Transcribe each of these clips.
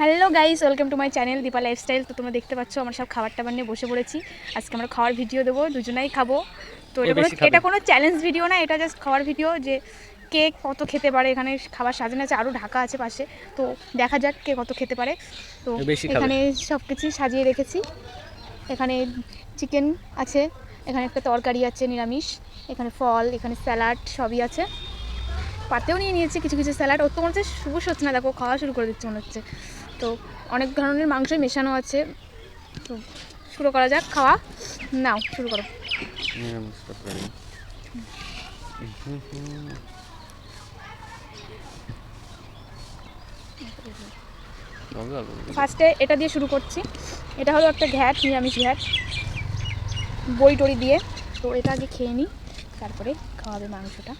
Hello guys welcome to my channel Deepa lifestyle. তো তোমরা দেখতে পাচ্ছ আমরা সব খাবার টাবার নিয়ে বসে পড়েছি। আজকে আমরা খাওয়ার ভিডিও দেবো দুজনেই খাব। তো এটা কোনো এটা কোনো চ্যালেঞ্জ ভিডিও না এটা জাস্ট খাওয়ার ভিডিও যে কে কত খেতে পারে এখানে খাবার সাজানো আছে আরও ঢাকা আছে পাশে। তো দেখা যাক কে কত খেতে পারে। তো। এখানে সব কিছুই সাজিয়ে রেখেছি। এখানে চিকেন আছে এখানে একটা তরকারি আছে নিরামিষ। এখানে ফল এখানে স্যালাড সবই আছে। পাতেও নিয়ে নিয়েছে কিছু কিছু স্যালাড ও তো মনে হচ্ছে শুভ হচ্ছে না দেখো খাওয়া শুরু করে দিচ্ছে মনে হচ্ছে। তো অনেক ধরনের মাংসই মেশানো আছে। তো শুরু করা যাক খাওয়া। নাও শুরু করো। ফার্স্টে এটা দিয়ে শুরু করছি। এটা হলো একটা ঘ্যাট নিরামিষ ঘ্যাট। বই টড়ি দিয়ে। তো এটা আগে খেয়ে নিই তারপরে খাওয়াবে মাংসটা।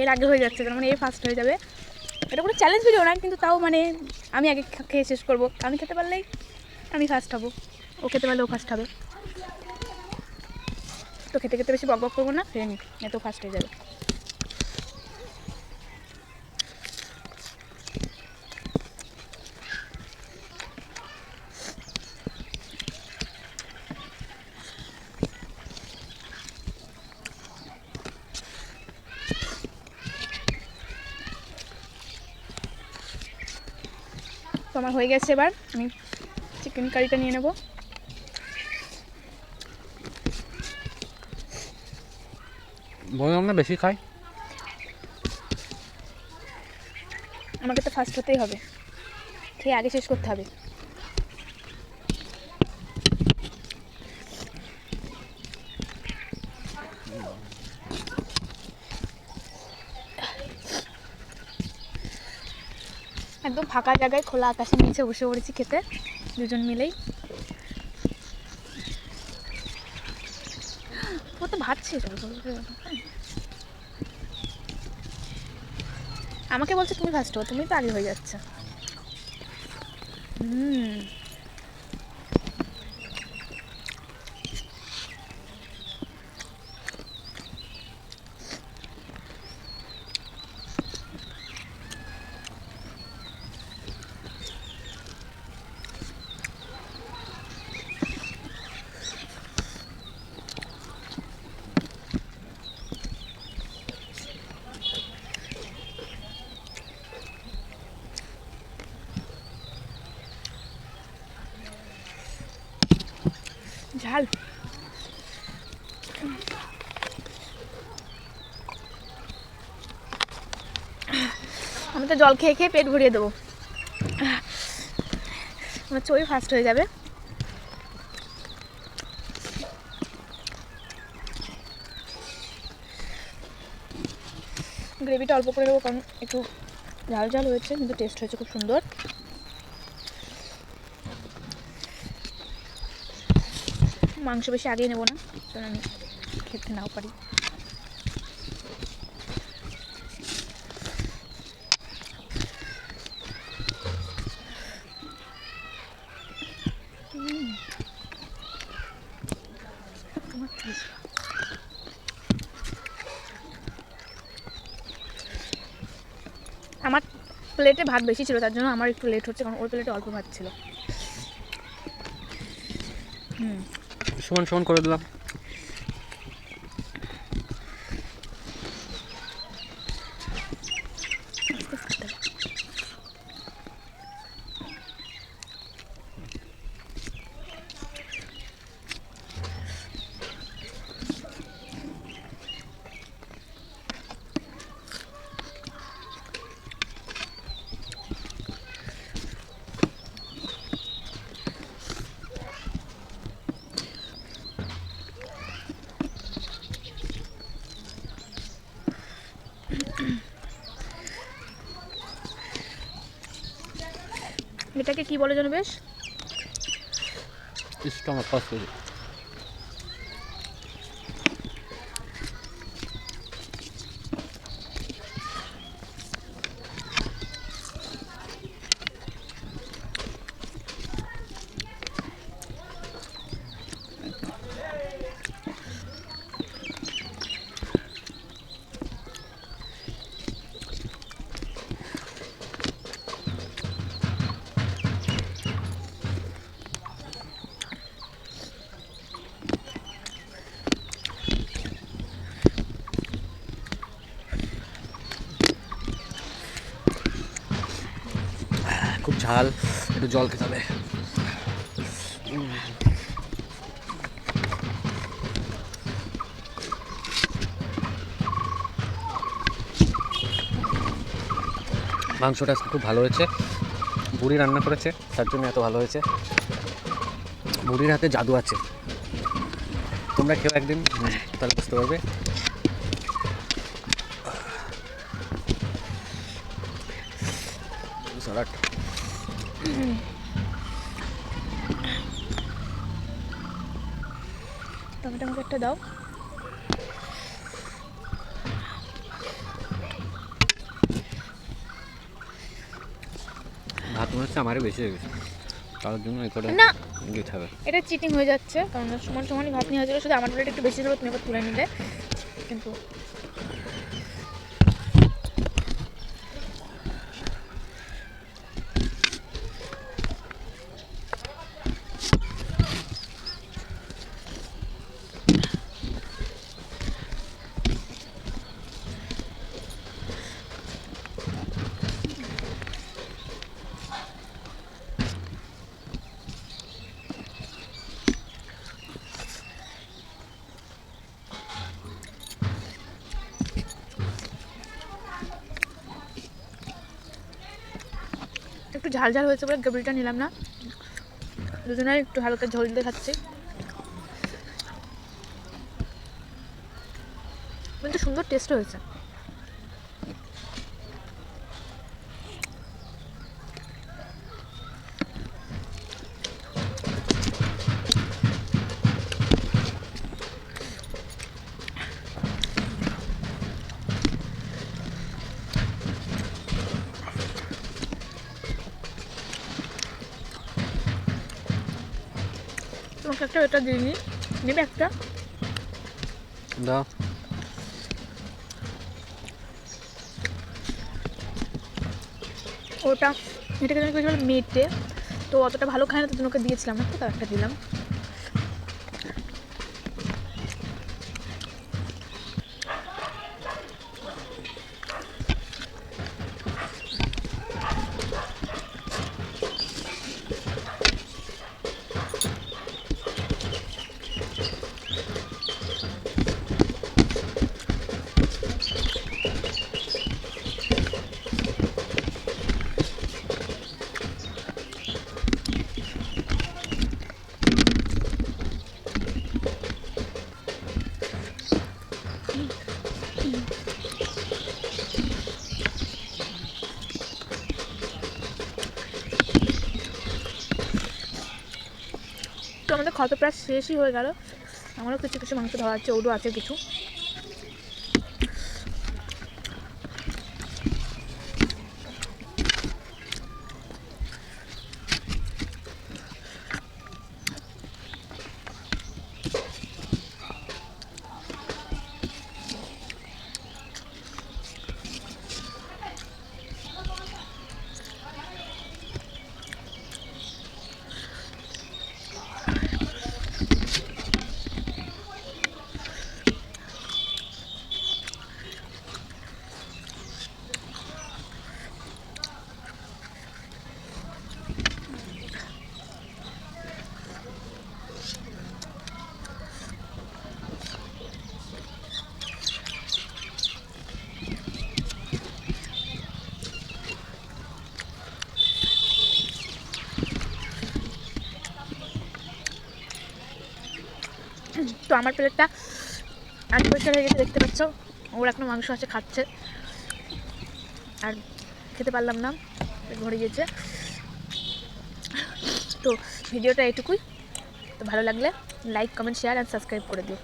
এর আগে হয়ে যাচ্ছে, তার মানে এ ফার্স্ট হয়ে যাবে। এটা কোনো চ্যালেঞ্জ ভিডিও না, কিন্তু তাও মানে আমি আগে খেয়ে শেষ করব। আমি খেতে পারলেই আমি ফার্স্ট হব। ও খেতে পারলে ও ফার্স্ট হবে। তো খেতে খেতে বেশি বক বক করব না ফ্রেন্ড নি এত ফার্স্ট হয়ে যাবে। তো আমার হয়ে গেছে এবার। আমি চিকেন কারিটা নিয়ে নেব। আমরা বেশি খাই? আমাকে তো ফার্স্ট হতেই হবে। খেয়ে আগে শেষ করতে হবে। একদম ফাঁকা জায়গায় খোলা আকাশের নিচে বসে পড়েছি খেতে, দুজন মিলেই। ও তো ভাত আমাকে বলছে তুমি হো তুমি তো আগে হয়ে যাচ্ছে। হুম। ঝাল আমি তো জল খেয়ে খেয়ে পেট ভরিয়ে দেবো। আমার চই ফার্স্ট হয়ে যাবে। গ্রেভিটা অল্প করে দেবো কারণ একটু ঝাল ঝাল হয়েছে, কিন্তু টেস্ট হয়েছে খুব সুন্দর। মাংস বেশি আগিয়ে নেব না। কারণ আমি খেতে নাও পারি। আমার প্লেটে ভাত বেশি ছিল, তার জন্য আমার একটু লেট হচ্ছে, কারণ ওর প্লেটে অল্প ভাত ছিল। হুম। সমান সমান করে দিলাম। এটাকে কি বলে যেন বেশ? স্টমাক ফার্স্ট ঝাল, একটু জল খেতে হবে। মাংসটা খুব ভালো হয়েছে। বুড়ি রান্না করেছে, তার জন্য এত ভালো হয়েছে। বুড়ির হাতে জাদু আছে। তোমরা খেও একদিন, তাহলে বুঝতে পারবে। স্যালাড টমেটো আমাকে একটা দাও। ভাত মনে হচ্ছে আমারই বেশি হয়ে গেছে। তার জন্য এই করে না দিতে হবে। এটা চিটিং হয়ে যাচ্ছে কারণ সমান সমানই ভাত নিয়ে হয়েছিল শুধু আমার একটু বেশি ছিল তুমি তুলে নিলে। কিন্তু একটু ঝাল ঝাল হয়েছে বলে গ্রেভিটা নিলাম না। দুজনের একটু হালকা ঝোল দিয়ে খাচ্ছি। কিন্তু সুন্দর টেস্ট হয়েছে। একটা এটা দিয়ে নিই নেবে একটা? দাও। ওটা এটাকে যেন কিছু মেটে। তো অতটা ভালো খায় না তো তোমাকে ওকে দিয়েছিলাম না তো একটা দিলাম। আমাদের ক্ষত প্রায় শেষই হয়ে গেল। আমারও কিছু কিছু মাংস ধরা আছে, ওরও আছে কিছু। তো আমার প্লেটটা আজ পরিষ্কার হয়ে গেছে, দেখতে পাচ্ছ? ওর এখনও মাংস আছে, খাচ্ছে। আর খেতে পারলাম না, ঘরে গিয়েছে। তো ভিডিওটা এটুকুই। তো ভালো লাগলে like comment share and subscribe করে দিও।